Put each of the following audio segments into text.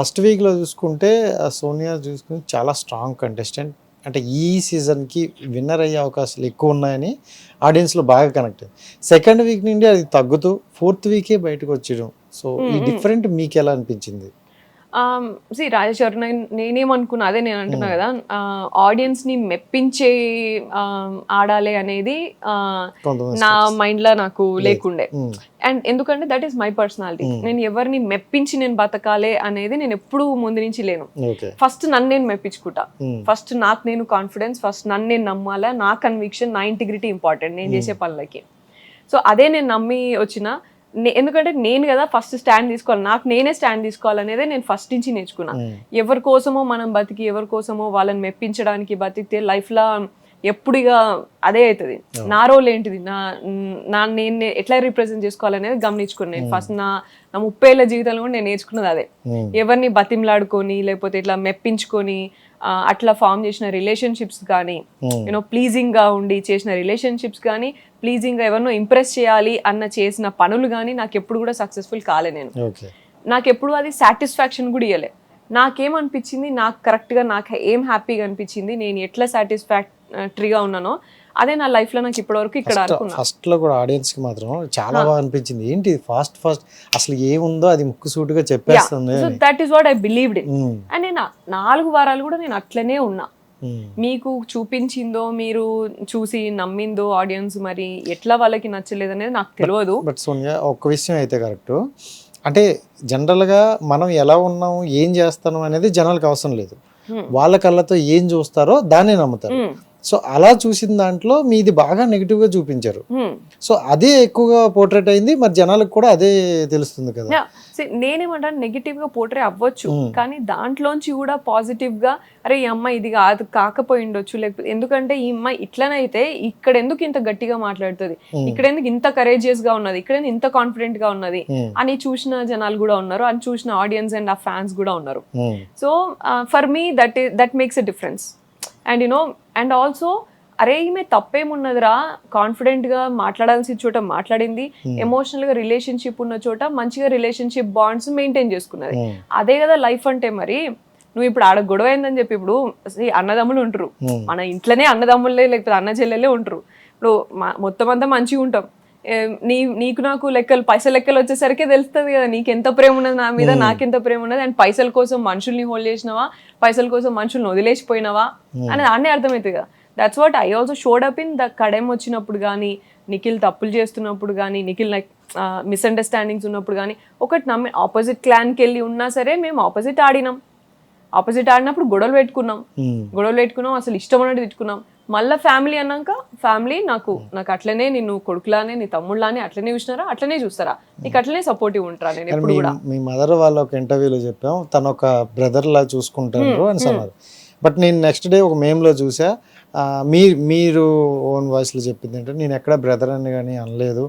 First వీక్లో చూసుకుంటే సోనియా చూసుకుంటే చాలా స్ట్రాంగ్ కంటెస్టెంట్. అంటే ఈ సీజన్కి విన్నర్ అయ్యే అవకాశాలు ఎక్కువ ఉన్నాయని ఆడియన్స్లో బాగా కనెక్ట్ అయింది సెకండ్ వీక్ నుండి అది తగ్గుతూ ఫోర్త్ వీకే బయటకు వచ్చేయడం సో ఈ డిఫరెంట్ మీకు ఎలా అనిపించింది? సి రాజేశ్వర్ నేను నేనేమనుకున్నా అదే నేను అంటున్నా కదా ఆడియన్స్ని మెప్పించే ఆడాలి అనేది నా మైండ్లో నాకు లేకుండే. అండ్ ఎందుకంటే దట్ ఈస్ మై పర్సనాలిటీ నేను ఎవరిని మెప్పించి నేను బతకాలి అనేది నేను ఎప్పుడూ ముందు నుంచి లేను. ఫస్ట్ నన్ను నేను మెప్పించుకుంటా. ఫస్ట్ నాకు నేను కాన్ఫిడెన్స్ ఫస్ట్ నన్ను నేను నమ్మాలా నా కన్విక్షన్ నా ఇంటిగ్రిటీ ఇంపార్టెంట్ నేను చేసే పనులకి. సో అదే నేను నమ్మి వచ్చిన ఎందుకంటే నేను కదా ఫస్ట్ స్టాండ్ తీసుకోవాలి. నాకు నేనే స్టాండ్ తీసుకోవాలనేదే నేను ఫస్ట్ నుంచి నేర్చుకున్నా. ఎవరి కోసమో మనం బతికి ఎవరి కోసమో వాళ్ళని మెప్పించడానికి బతికితే లైఫ్లో ఎప్పుడు ఇక అదే అవుతుంది నా రోల్ ఏంటిది? నా నా నేను ఎట్లా రిప్రజెంట్ చేసుకోవాలనేది గమనించుకున్నాను నేను. ఫస్ట్ నా నా ముప్పై ఏళ్ళ జీవితంలో కూడా నేను నేర్చుకున్నది అదే. ఎవరిని బతిమలాడుకొని లేకపోతే ఇట్లా మెప్పించుకొని అట్లా ఫామ్ చేసిన రిలేషన్షిప్స్ కానీ యూనో ప్లీజింగ్గా ఉండి చేసిన రిలేషన్షిప్స్ కానీ ప్లీజింగ్గా ఎవరినో ఇంప్రెస్ చేయాలి అన్న చేసిన పనులు కానీ నాకు ఎప్పుడు కూడా సక్సెస్ఫుల్ కాలే నేను. నాకు ఎప్పుడు అది సాటిస్ఫాక్షన్ కూడా ఇవ్వలే నాకేమనిపించింది? నాకు కరెక్ట్గా నాకు ఏం హ్యాపీగా అనిపించింది? నేను ఎట్లా సాటిస్ఫాక్టరీగా ఉన్నానో అదే నా లైఫ్లో నాకు ఇప్పటివరకు ఇక్కడ ఫస్ట్లో కూడా ఆడియన్స్కి మాత్రం చాలా బాగా అనిపించింది. ఏంటి ఫాస్ట్ ఫాస్ట్ అసలు ఏముందో అది ముక్కు సూటిగా చెప్పేస్తుంది that is what I believed and నేను నాలుగు వారాలు కూడా నేను అట్లనే ఉన్నా. ఉమ్, మీకు చూపించిందో మీరు చూసి నమ్మిందో ఆడియన్స్ మరి ఎట్లా వాళ్ళకి నచ్చలేదు అనేది నాకు తెలియదు బట్ సోనియా ఒక్క విషయం అయితే కరెక్ట్. అంటే జనరల్గా మనం ఎలా ఉన్నాం ఏం చేస్తాం అనేది జనాలకు అవసరం లేదు. Hmm. వాళ్ళ కళ్ళతో ఏం చూస్తారో దాన్నే నమ్ముతారు. Hmm. సో అలా చూసిన దాంట్లో మీది బాగా నెగిటివ్గా చూపించారు. సో అదే ఎక్కువగా పోర్ట్రేట్ అయింది మరి జనాలకు కూడా అదే తెలుస్తుంది కదా నేనేమంటాను నెగిటివ్గా పోట్రే అవ్వచ్చు. కానీ దాంట్లోంచి కూడా పాజిటివ్గా అరే ఈ అమ్మాయి ఇది కాదు కాకపోయి ఉండొచ్చు లేకపోతే ఎందుకంటే ఈ అమ్మాయి ఇట్లనైతే ఇక్కడ ఎందుకు ఇంత గట్టిగా మాట్లాడుతుంది. ఇక్కడ ఎందుకు ఇంత కరేజియస్గా ఉన్నది ఇక్కడ ఇంత కాన్ఫిడెంట్గా ఉన్నది. అని చూసిన జనాలు కూడా ఉన్నారు అని చూసిన ఆడియన్స్ అండ్ ఆ ఫ్యాన్స్ కూడా ఉన్నారు so for me that that makes a difference and you know and also అరే ఈమె తప్పేమున్నదిరా? కాన్ఫిడెంట్గా మాట్లాడాల్సిన చోట మాట్లాడింది. ఎమోషనల్గా రిలేషన్షిప్ ఉన్న చోట మంచిగా రిలేషన్షిప్ బాండ్స్ మెయింటైన్ చేసుకున్నది. ఉమ్, అదే కదా లైఫ్ అంటే మరి నువ్వు ఇప్పుడు ఆడ గొడవ అయిందని చెప్పి ఇప్పుడు అన్నదమ్ములు ఉంటారు. ఉమ్, మన ఇంట్లోనే అన్నదమ్ములే లేకపోతే అన్న చెల్లెలే ఉంటారు. ఇప్పుడు మొత్తం అంతా మంచిగా ఉంటాం. నీ నీకు నాకు లెక్కలు పైసలు లెక్కలు వచ్చేసరికి తెలుస్తుంది కదా నీకు ఎంత ప్రేమ ఉన్నది నా మీద నాకెంత ప్రేమ ఉన్నది అండ్ పైసల కోసం మనుషుల్ని హోల్డ్ చేసినావా? పైసల కోసం మనుషుల్ని వదిలేసిపోయినవా? అనేది అన్నీ అర్థమవుతుంది కదా. That's what I also showed up in the Kadem వచ్చినప్పుడు కానీ నిఖిల్ తప్పులు చేస్తున్నప్పుడు కానీ నిఖిల్ లైక్ మిస్అండర్స్టాండింగ్స్ ఉన్నప్పుడు కానీ ఒకటి నమ్మి ఆపోజిట్ క్లాన్కి వెళ్ళి ఉన్నా సరే మేము ఆపోజిట్ ఆడినాం. ఆపోజిట్ ఆడినప్పుడు గొడవలు పెట్టుకున్నాం. గొడవలు పెట్టుకున్నాం అసలు ఇష్టం ఉన్నట్టు తిట్టుకున్నాం. మళ్ళీ ఫ్యామిలీ అన్నాక ఫ్యామిలీ నాకు నాకు అట్లనే నిన్ను కొడుకులానే నీ తమ్ముళ్ళని అట్లనే చూసినారా? అట్లనే చూస్తారా? నీకు అట్లనే సపోర్టివ్ ఉంటారా? నేను ఎప్పుడు కూడా. మీ మదర్ వాళ్ళ ఒక ఇంటర్వ్యూలో చెప్పాం తను ఒక బ్రదర్ లా చూసుకుంటారు అని అన్నారు బట్ నేను నెక్స్ట్ డే ఒక మేమ్లో చూసా మీ మీరు ఓన్ వాయిస్లో చెప్పింది ఏంటంటే నేను ఎక్కడ బ్రదర్ అని కానీ అనలేదు.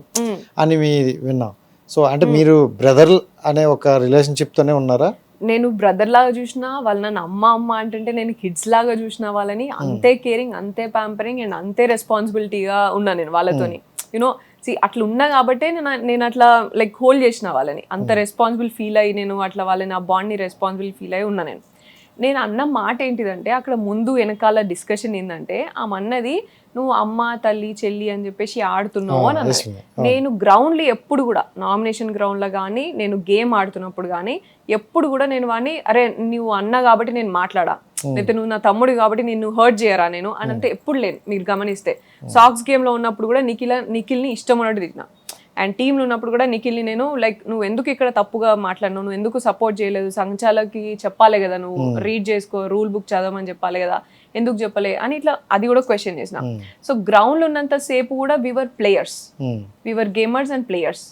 అని మీ విన్నాం. సో అంటే మీరు బ్రదర్ అనే ఒక రిలేషన్షిప్తోనే ఉన్నారా? నేను బ్రదర్ లాగా చూసినా వాళ్ళు నన్ను అమ్మ అమ్మ అంటే నేను కిడ్స్ లాగా చూసిన వాళ్ళని అంతే కేరింగ్ అంతే ప్యాంపరింగ్ అండ్ అంతే రెస్పాన్సిబిలిటీగా ఉన్నా నేను వాళ్ళతోని. యూనో సి అట్లా ఉన్నా కాబట్టే నేను నేను అట్లా లైక్ హోల్డ్ చేసిన వాళ్ళని. అంత రెస్పాన్సిబుల్ ఫీల్ అయ్యి నేను అట్లా వాళ్ళని ఆ బాండ్ని రెస్పాన్సిబుల్ ఫీల్ అయ్యి ఉన్నా నేను. నేను అన్న మాట ఏంటిదంటే అక్కడ ముందు వెనకాల డిస్కషన్ ఏంటంటే ఆమె అన్నది నువ్వు అమ్మ తల్లి చెల్లి అని చెప్పేసి ఆడుతున్నావు అని అన్నది. నేను గ్రౌండ్లో ఎప్పుడు కూడా నామినేషన్ గ్రౌండ్లో కానీ నేను గేమ్ ఆడుతున్నప్పుడు కానీ ఎప్పుడు కూడా నేను వాడిని అరే నువ్వు అన్న కాబట్టి నేను మాట్లాడా? లేకపోతే నువ్వు నా తమ్ముడు కాబట్టి నిన్ను హర్ట్ చేయరా నేను? అని అంటే ఎప్పుడు లేను మీరు గమనిస్తే. సాక్స్ గేమ్లో ఉన్నప్పుడు కూడా నిఖిల నిఖిల్ని ఇష్టం ఉన్నట్టు తిట్టినా. అండ్ టీంలో ఉన్నప్పుడు కూడా నిఖిల్ని నేను లైక్ నువ్వు ఎందుకు ఇక్కడ తప్పుగా మాట్లాడినావు? నువ్వు ఎందుకు సపోర్ట్ చేయలేదు? సంచాలకి చెప్పాలి కదా నువ్వు. రీడ్ చేసుకో రూల్ బుక్ చదవమని చెప్పాలి కదా. ఎందుకు చెప్పలే? అని ఇట్లా అది కూడా క్వశ్చన్ చేసిన. సో గ్రౌండ్లో ఉన్నంత సేపు కూడా viewer players viewer gamers and players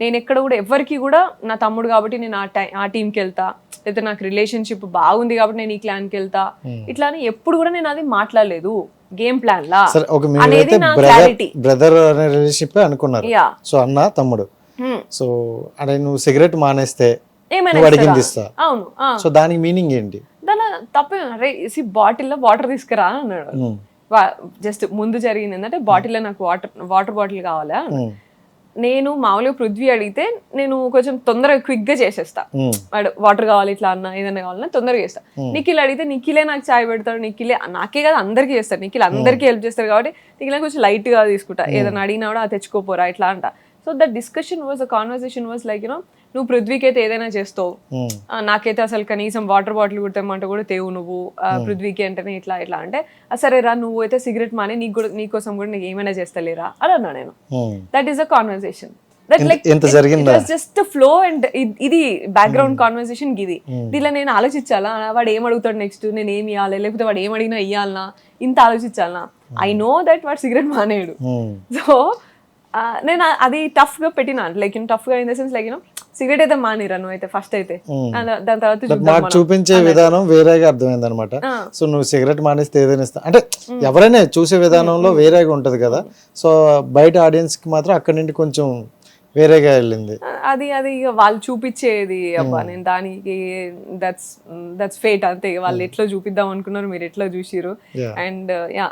నేను ఎక్కడ కూడా ఎవరికి కూడా నా తమ్ముడు కాబట్టి నేను ఆ టై ఆ టీంకి వెళ్తా. లేకపోతే నాకు రిలేషన్షిప్ బాగుంది కాబట్టి నేను ఈ క్లాన్కి వెళ్తా. ఇట్లా అని ఎప్పుడు కూడా నేను అది మాట్లాడలేదు. గేమ్ ప్లాన్ లా సరే ఒక అనేది మీరైతే నా బ్రదర్ క్లారిటీ బ్రదర్ అనే రిలేషన్షిప్ అనుకున్నారు. యా సో అన్న తమ్ముడు. సో అంటే నువ్వు సిగరెట్ మానేస్తే ఏమైనా నువ్వు అడిగింది అవును ఆ. సో దానికి మీనింగ్ ఏంటి? దాని తప్పే అరే సి బాటిల్లో వాటర్ తీసుకురా అన్నాడు. జస్ట్ ముందు జరిగింది ఏంటంటే బాటిల్లో నాకు వాటర్ వాటర్ బాటిల్ కావాలా? ఉమ్, నేను మామూలుగా పృథ్వీ అడిగితే నేను కొంచెం తొందరగా క్విక్గా చేసేస్తా వాడు వాటర్ కావాలి ఇట్లా అన్న ఏదైనా కావాలన్నా తొందరగా చేస్తా. నిఖిల్ అడిగితే నిఖిలే నాకు చాయ్ పెడతాడు నిఖిలే నాకే కదా అందరికీ చేస్తారు. నిఖిల్ అందరికీ హెల్ప్ చేస్తారు కాబట్టి నిఖిల్ కొంచెం లైట్గా తీసుకుంటా ఏదైనా అడిగినా కూడా "ఆ, తెచ్చుకోపోరా ఇట్లా అంట. So that discussion was a conversation was like you know నువ్వు పృథ్వీకి అయితే ఏదైనా చేస్తావు. ఆ, నాకైతే అసలు కనీసం వాటర్ బాటిల్ కుడతామంటే కూడా తేవు నువ్వు. ఆ, పృథ్వీకి అంటేనే ఇట్లా ఇట్లా అంటే "ఆ, సరే రా నువ్వు అయితే సిగరెట్ మానే నీకు కూడా నీకోసం కూడా నీకు ఏమైనా చేస్తలేరా? అని అన్నా నేను. దట్ ఈస్ అ కాన్వర్సేషన్ జరిగిందా? జస్ట్ ఫ్లో అండ్ ఇది బ్యాక్గ్రౌండ్ కాన్వర్సేషన్ ఇది. దీనిలో నేను ఆలోచించాలా? వాడు ఏం అడుగుతాడు నెక్స్ట్ నేను ఏమి ఇవ్వాలి లేకపోతే వాడు ఏం అడిగినా ఇవ్వాలనా ఇంత ఆలోచించాలనా ఐ నో దట్ వాడు సిగరెట్ మానేయడు ఉమ్, సో నేను అది టఫ్గా పెట్టినా లైక్ టఫ్గా in the sense like you know cigarette అయితే మానేరా నువ్వు అయితే ఫస్ట్ అయితే. ఆ, దాని తర్వాత నాకు. చూపించే విధానం వేరేగా అర్థమైంది అనమాట. సో నువ్వు సిగరెట్ మానేస్తే ఏదైనా ఇస్తా. అంటే ఎవరైనా చూసే విధానంలో వేరేగా ఉంటది కదా. సో బయట ఆడియన్స్కి మాత్రం అక్కడి నుండి కొంచెం వేరేగా వెళ్ళింది. అది అది ఇక వాళ్ళు చూపించేది అబ్బా నేను దానికి దట్స్ దట్స్ ఫేట్ అంతే. వాళ్ళు ఎట్లా చూపిద్దాం అనుకున్నారు మీరు ఎట్లా చూసిరు. And yeah